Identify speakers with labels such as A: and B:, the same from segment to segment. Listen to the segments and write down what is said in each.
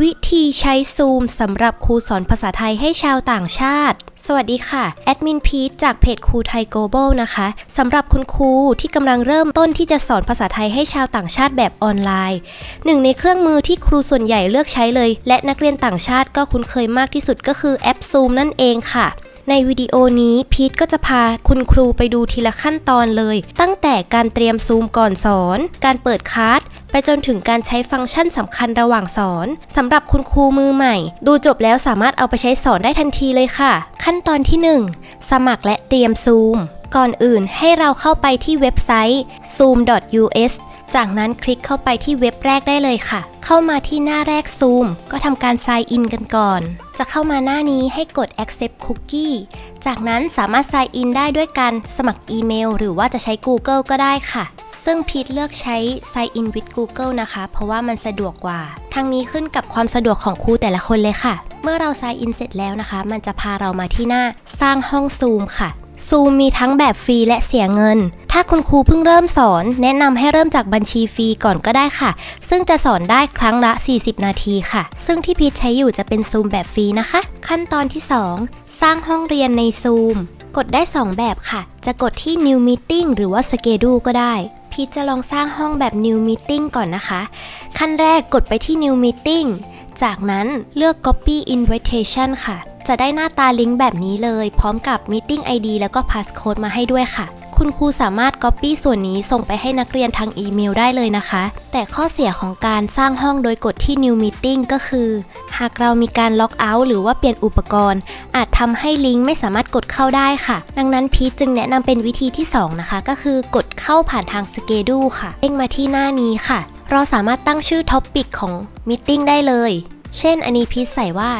A: วิธีใช้ซูมสำหรับครูสอนภาษาไทยให้ชาวต่างชาติ สวัสดีค่ะ แอดมินพีทจากเพจครูไทย Global นะคะสำหรับคุณครูที่กำลังเริ่มต้นที่จะสอนภาษาไทยให้ชาวต่างชาติแบบออนไลน์ หนึ่งในเครื่องมือที่ครูส่วนใหญ่เลือกใช้เลย และนักเรียนต่างชาติก็คุ้นเคยมากที่สุดก็คือแอปซูมนั่นเองค่ะ ในวิดีโอนี้พีทก็จะพาคุณครูไปดูทีละขั้นตอนเลย ตั้งแต่การเตรียมซูมก่อนสอน การเปิดคาร์ดไปจนถึงการใช้ฟังก์ชันสำคัญระหว่างสอนสำหรับคุณครูมือใหม่ ดูจบแล้วสามารถเอาไปใช้สอนได้ทันทีเลยค่ะ ขั้นตอนที่ 1 สมัครและเตรียมซูมก่อนอื่นให้เราเข้าไปที่เว็บไซต์ zoom.us จากนั้นคลิกเข้าไปที่เว็บแรกได้เลยค่ะ เข้ามาที่หน้าแรก Zoom ก็ทำการ sign in กันก่อน จะเข้ามาหน้านี้ให้กด accept cookie จากนั้นสามารถ sign in ได้ด้วยการสมัครอีเมล หรือว่าจะใช้ Google ก็ได้ค่ะ ซึ่งพีทเลือกใช้ sign in with Google นะคะ เพราะว่ามันสะดวกกว่า ทางนี้ขึ้นกับความสะดวกของครูแต่ละคนเลยค่ะ เมื่อเรา sign in เสร็จแล้วนะคะ มันจะพาเรามาที่หน้าสร้างห้อง Zoom ค่ะ ซูมมีทั้งแบบฟรีและเสียเงิน ถ้าคุณครูเพิ่งเริ่มสอน แนะนำให้เริ่มจากบัญชีฟรีก่อนก็ได้ค่ะ ซึ่งจะสอนได้ครั้งละ 40 นาทีค่ะ ซึ่งที่พีชใช้อยู่จะเป็นซูมแบบฟรีนะคะ ขั้นตอนที่ 2 สร้างห้องเรียนในซูมกดได้ 2 แบบค่ะ จะกดที่ New Meeting หรือว่า Schedule ก็ได้ พีชจะลองสร้างห้องแบบ New Meeting ก่อนนะคะ ขั้นแรกกดไปที่ New Meeting จากนั้นเลือก Copy Invitation ค่ะ จะได้หน้าตาลิงก์แบบนี้เลย พร้อมกับ Meeting ID แล้วก็ Passcode มาให้ด้วยค่ะ คุณครูสามารถ Copy ส่วนนี้ส่งไปให้นักเรียนทางอีเมลได้เลยนะคะ แต่ข้อเสียของการสร้างห้องโดยกดที่ New Meeting ก็คือ หากเรามีการล็อกเอาท์หรือว่าเปลี่ยนอุปกรณ์ อาจทำให้ลิงก์ไม่สามารถกดเข้าได้ค่ะ ดังนั้นพีชจึงแนะนำเป็นวิธีที่ 2 นะคะ ก็คือกดเข้าผ่านทาง Schedule ค่ะเด้งมาที่หน้านี้ค่ะ เราสามารถตั้งชื่อท็อปปิกของ Meeting ได้เลย เช่น อันนี้พีชใส่ว่า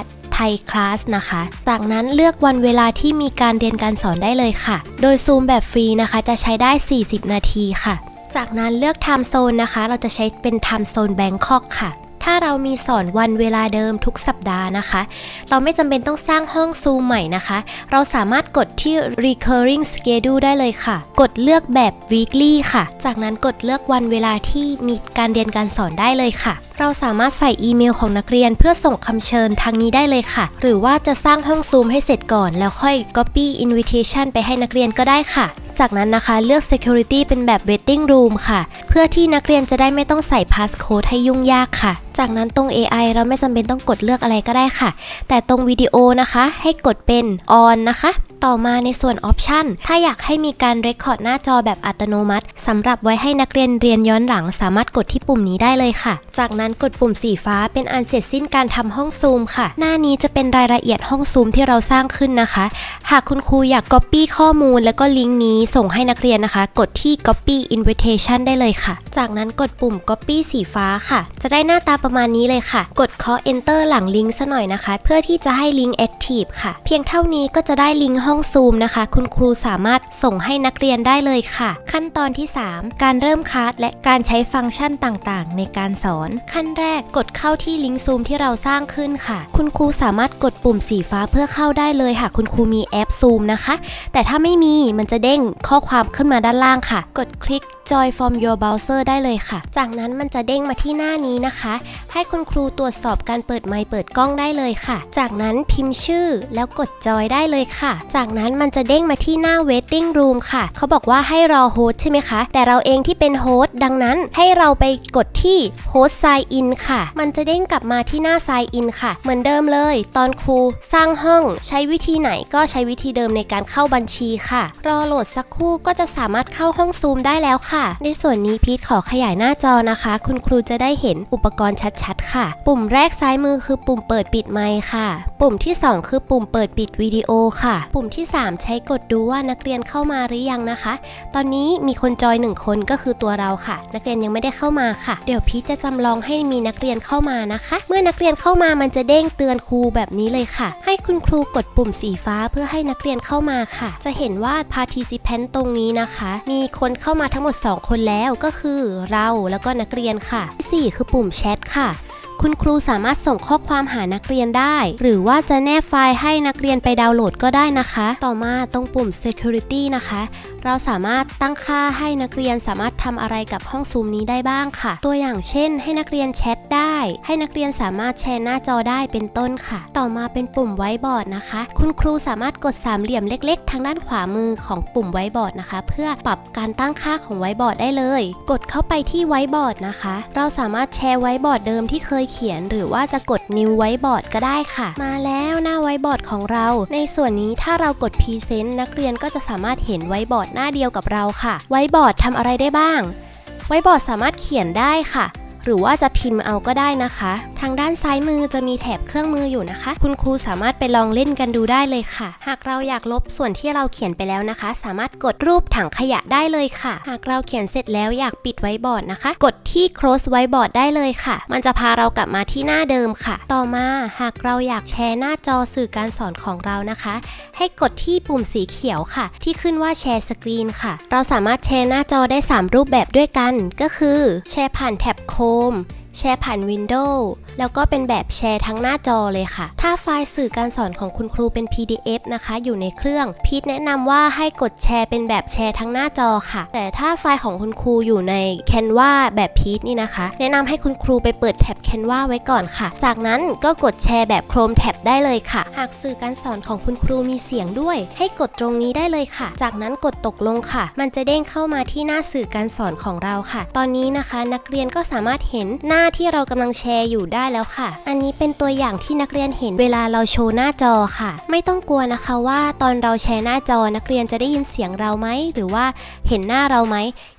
A: ไทยคลาสนะคะ จากนั้นเลือกวันเวลาที่มีการเรียนการสอนได้เลยค่ะ โดยซูมแบบฟรีนะคะ จะใช้ได้ 40 นาทีค่ะ จากนั้นเลือก Time Zone นะคะ เราจะใช้เป็น Time Zone Bangkok ค่ะ ถ้าเรามีสอนวันเวลาเดิมทุกสัปดาห์นะคะ เราไม่จำเป็นต้องสร้างห้องซูมใหม่นะคะ เราสามารถกดที่ recurring schedule ได้เลยค่ะ กดเลือกแบบ weekly ค่ะ จากนั้นกดเลือกวันเวลาที่มีการเรียนการสอนได้เลยค่ะ เราสามารถใส่อีเมลของนักเรียนเพื่อส่งคำเชิญทางนี้ได้เลยค่ะ หรือว่าจะสร้างห้องซูมให้เสร็จก่อน แล้วค่อย copy invitation ไปให้นักเรียนก็ได้ค่ะจากนั้นนะคะเลือก security เป็นแบบ waiting room ค่ะ เพื่อที่นักเรียนจะได้ไม่ต้องใส่ passcode ให้ยุ่งยากค่ะ จากนั้นตรง AI เราไม่จำเป็นต้องกดเลือกอะไรก็ได้ค่ะ แต่ตรงวิดีโอนะคะให้กดเป็น on นะคะ ต่อมาในส่วน option ถ้าอยากให้มีการ record หน้าจอแบบอัตโนมัติสำหรับไว้ให้นักเรียนเรียนย้อนหลังสามารถกดที่ปุ่มนี้ได้เลยค่ะ จากนั้นกดปุ่มสีฟ้าเป็นอันเสร็จสิ้นการทำห้องซูมค่ะ หน้านี้จะเป็นรายละเอียดห้องซูมที่เราสร้างขึ้นนะคะ หากคุณครูอยาก copy ข้อมูลแล้วก็ลิงก์นี้ส่งให้นักเรียนนะคะ กดที่ copy invitation ได้เลยค่ะ จากนั้นกดปุ่ม copy สีฟ้าค่ะ จะได้หน้าตาประมาณนี้เลยค่ะ กดเคาะ enter หลังลิงก์ซะหน่อยนะคะ เพื่อที่จะให้ลิงก์ active ค่ะ เพียงเท่านี้ก็จะได้ลิงก์ห้องห้องซูมนะคะ คุณครูสามารถส่งให้นักเรียนได้เลยค่ะ ขั้นตอนที่ 3 การเริ่มคลาสและการใช้ฟังก์ชันต่างๆ ในการสอน ขั้นแรกกดเข้าที่ลิงก์ซูมที่เราสร้างขึ้นค่ะ คุณครูสามารถกดปุ่มสีฟ้าเพื่อเข้าได้เลยค่ะ คุณครูมีแอปซูมนะคะ แต่ถ้าไม่มีมันจะเด้งข้อความขึ้นมาด้านล่างค่ะ กดคลิก Join from your browser ได้เลยค่ะ จากนั้นมันจะเด้งมาที่หน้านี้นะคะ ให้คุณครูตรวจสอบการเปิดไมค์เปิดกล้องได้เลยค่ะ จากนั้นพิมพ์ชื่อแล้วกดจอยได้เลยค่ะจากากนั้นมันจะเด้งมาที่หน้า waiting room ค่ะ เขาบอกว่าให้รอโฮสใช่ไหมคะ แต่เราเองที่เป็นโฮสดังนั้นให้เราไปกดที่ host sign in ค่ะ มันจะเด้งกลับมาที่หน้า sign in ค่ะ เหมือนเดิมเลย ตอนครูสร้างห้องใช้วิธีไหนก็ใช้วิธีเดิมในการเข้าบัญชีค่ะ รอโหลดสักครู่ก็จะสามารถเข้าห้องซูมได้แล้วค่ะ ในส่วนนี้พีทขอขยายหน้าจอนะคะ คุณครูจะได้เห็นอุปกรณ์ชัดๆ ค่ะ ปุ่มแรกซ้ายมือคือปุ่มเปิดปิดไมค์ค่ะ ปุ่มที่ 2 คือปุ่มเปิดปิดวิดีโอค่ะ ปุ่มที่ 3 ใช้กดดูว่านักเรียนเข้ามาหรือยังนะคะ ตอนนี้มีคนจอยหนึ่งคนก็คือตัวเราค่ะ นักเรียนยังไม่ได้เข้ามาค่ะ เดี๋ยวพีทจะจำลองให้มีนักเรียนเข้ามานะคะ เมื่อนักเรียนเข้ามามันจะเด้งเตือนครูแบบนี้เลยค่ะ ให้คุณครูกดปุ่มสีฟ้าเพื่อให้นักเรียนเข้ามาค่ะ จะเห็นว่า participant ตรงนี้นะคะ มีคนเข้ามาทั้งหมด 2 คนแล้วก็คือเราแล้วก็นักเรียนค่ะที่สี่คือปุ่มแชทค่ะ คุณครูสามารถส่งข้อความหานักเรียนได้ หรือว่าจะแนบไฟล์ให้นักเรียนไปดาวน์โหลดก็ได้นะคะ ต่อมาตรงปุ่ม security นะคะ เราสามารถตั้งค่าให้นักเรียนสามารถทำอะไรกับห้องซูมนี้ได้บ้างค่ะ ตัวอย่างเช่น ให้นักเรียนแชทได้ ให้นักเรียนสามารถแชร์หน้าจอได้เป็นต้นค่ะ ต่อมาเป็นปุ่มไว้บอร์ดนะคะ คุณครูสามารถกดสามเหลี่ยมเล็ก ๆ ทางด้านขวามือของปุ่มไว้บอร์ดนะคะ เพื่อปรับการตั้งค่าของไว้บอร์ดได้เลย กดเข้าไปที่ไว้บอร์ดนะคะ เราสามารถแชร์ไว้บอร์ดเดิมที่เคยเขียนหรือว่าจะกดนิวไว้บอร์ดก็ได้ค่ะ มาแล้วหน้าไว้บอร์ดของเรา ในส่วนนี้ถ้าเรากด present นักเรียนก็จะสามารถเห็นไว้บอร์ดหน้าเดียวกับเราค่ะ ไว้บอร์ดทำอะไรได้บ้าง ไว้บอร์ดสามารถเขียนได้ค่ะ หรือว่าจะพิมพ์เอาก็ได้นะคะ ทางด้านซ้ายมือจะมีแถบเครื่องมืออยู่นะคะ คุณครูสามารถไปลองเล่นกันดูได้เลยค่ะ หากเราอยากลบส่วนที่เราเขียนไปแล้วนะคะ สามารถกดรูปถังขยะได้เลยค่ะ หากเราเขียนเสร็จแล้วอยากปิดไว้บอร์ดนะคะ กดที่ close ไว้บอร์ดได้เลยค่ะ มันจะพาเรากลับมาที่หน้าเดิมค่ะ ต่อมาหากเราอยากแชร์หน้าจอสื่อการสอนของเรานะคะ ให้กดที่ปุ่มสีเขียวค่ะ ที่ขึ้นว่าแชร์สกรีนค่ะ เราสามารถแชร์หน้าจอได้ 3 รูปแบบด้วยกัน ก็คือ แชร์ผ่านแท็บโคม แชร์ผ่าน Windows แล้วก็เป็นแบบแชร์ทั้งหน้าจอเลยค่ะ ถ้าไฟล์สื่อการสอนของคุณครูเป็น PDF นะคะ อยู่ในเครื่อง พีทแนะนำว่าให้กดแชร์เป็นแบบแชร์ทั้งหน้าจอค่ะ แต่ถ้าไฟล์ของคุณครูอยู่ใน Canva แบบพีทนี่นะคะ แนะนำให้คุณครูไปเปิดแท็บ Canva ไว้ก่อนค่ะ จากนั้นก็กดแชร์แบบ Chrome Tab ได้เลยค่ะ หากสื่อการสอนของคุณครูมีเสียงด้วย ให้กดตรงนี้ได้เลยค่ะ จากนั้นกดตกลงค่ะ มันจะเด้งเข้ามาที่หน้าสื่อการสอนของเราค่ะ ตอนนี้นะคะ นักเรียนก็สามารถเห็นหน้าที่เรากำลังแชร์อยู่ได้แล้วค่ะ อันนี้เป็นตัวอย่างที่นักเรียนเห็นเวลาเราโชว์หน้าจอค่ะ ไม่ต้องกลัวนะคะว่าตอนเราแชร์หน้าจอนักเรียนจะได้ยินเสียงเราไหมหรือว่าเห็นหน้าเราไหม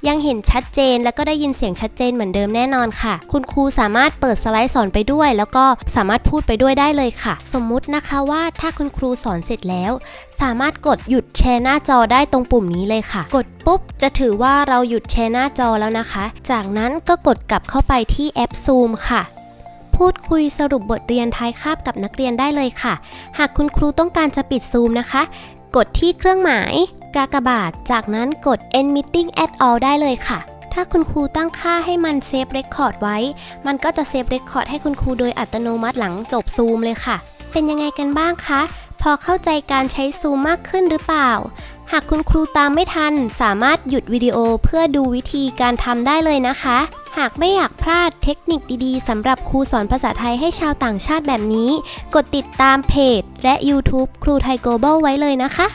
A: ยังเห็นชัดเจนแล้วก็ได้ยินเสียงชัดเจนเหมือนเดิมแน่นอนค่ะ คุณครูสามารถเปิดสไลด์สอนไปด้วย แล้วก็สามารถพูดไปด้วยได้เลยค่ะ สมมุตินะคะว่าถ้าคุณครูสอนเสร็จแล้ว สามารถกดหยุดแชร์หน้าจอได้ตรงปุ่มนี้เลยค่ะ กดปุ๊บจะถือว่าเราหยุดแชร์หน้าจอแล้วนะคะ จากนั้นก็กดกลับเข้าไปที่แอป Zoom ค่ะ พูดคุยสรุปบทเรียนท้ายคาบกับนักเรียนได้เลยค่ะ หากคุณครูต้องการจะปิดซูมนะคะ กดที่เครื่องหมาย กากบาท จากนั้นกด end meeting at all ได้เลยค่ะถ้าคุณครูตั้งค่าให้มันเซฟเรคคอร์ดไว้ มันก็จะเซฟเรคคอร์ดให้คุณครูโดยอัตโนมัติหลังจบซูมเลยค่ะ เป็นยังไงกันบ้างคะ พอเข้าใจการใช้ซูมมากขึ้นหรือเปล่า หากคุณครูตามไม่ทัน สามารถหยุดวิดีโอเพื่อดูวิธีการทำได้เลยนะคะ หากไม่อยากพลาดเทคนิคดีๆสำหรับครูสอนภาษาไทยให้ชาวต่างชาติแบบนี้ กดติดตามเพจ และ YouTube ครูไทย Global ไว้เลยนะคะ